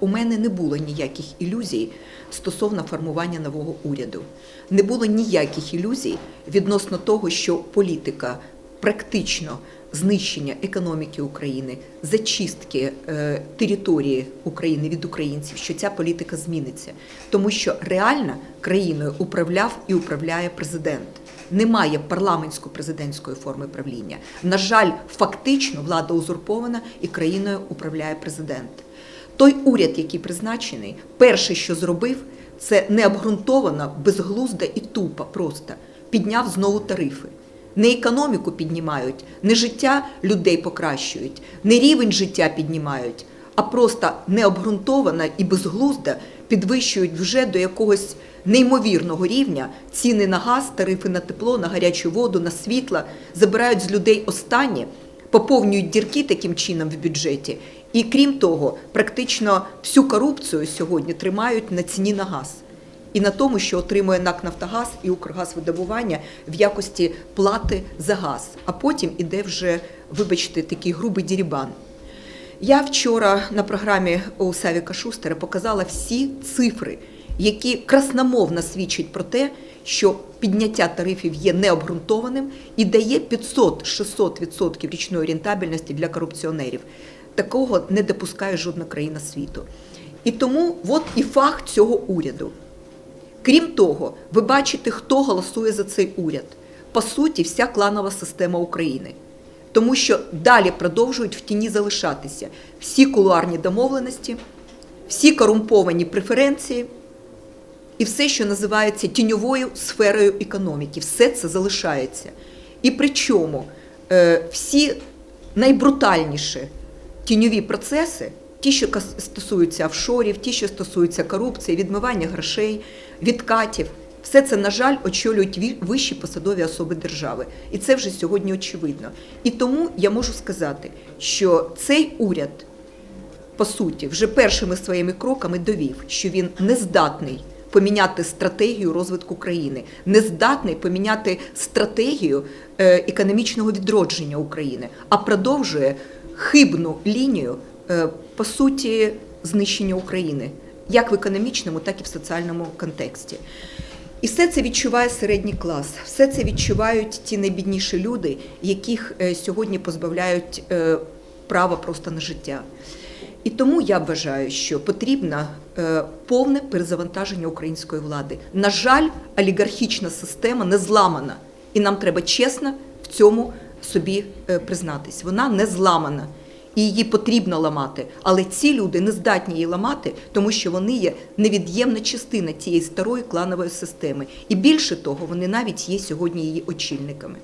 у мене не було ніяких ілюзій стосовно формування нового уряду. Не було ніяких ілюзій відносно того, що політика практично знищення економіки України, зачистки е, території України від українців, що ця політика зміниться, тому що реально країною управляв і управляє президент. Немає парламентсько-президентської форми правління. На жаль, фактично влада узурпована і країною управляє президент. Той уряд, який призначений, перше, що зробив, це необґрунтовано, безглузда і тупо просто підняв знову тарифи. Не економіку піднімають, не життя людей покращують, не рівень життя піднімають, а просто необґрунтовано і безглуздо підвищують вже до якогось неймовірного рівня ціни на газ, тарифи на тепло, на гарячу воду, на світло, забирають з людей останнє, поповнюють дірки таким чином в бюджеті. І крім того, практично всю корупцію сьогодні тримають на ціні на газ і на тому, що отримує НАК Нафтогаз і Укргазвидобування в якості плати за газ. А потім іде вже, вибачте, такий грубий дірібан. Я вчора на програмі у Савіка Шустера показала всі цифри, які красномовно свідчать про те, що підняття тарифів є необґрунтованим і дає 500-600% річної рентабельності для корупціонерів. Такого не допускає жодна країна світу. І тому от і факт цього уряду. Крім того, ви бачите, хто голосує за цей уряд. По суті, вся кланова система України. Тому що далі продовжують в тіні залишатися всі кулуарні домовленості, всі корумповані преференції і все, що називається тіньовою сферою економіки. Все це залишається. І причому е, всі найбрутальніші тіньові процеси, ті, що стосуються офшорів, ті, що стосуються корупції, відмивання грошей, відкатів, все це, на жаль, очолюють вищі посадові особи держави. І це вже сьогодні очевидно. І тому я можу сказати, що цей уряд, по суті, вже першими своїми кроками довів, що він не здатний поміняти стратегію розвитку країни, не здатний поміняти стратегію е, економічного відродження України, а продовжує хибну лінію, е, по суті, знищення України, як в економічному, так і в соціальному контексті. І все це відчуває середній клас, все це відчувають ті найбідніші люди, яких е, сьогодні позбавляють е, права просто на життя. І тому я вважаю, що потрібно повне перезавантаження української влади. На жаль, олігархічна система не зламана, і нам треба чесно в цьому собі е, признатись. Вона не зламана. І її потрібно ламати, але ці люди не здатні її ламати, тому що вони є невід'ємна частина цієї старої кланової системи. І більше того, вони навіть є сьогодні її очільниками.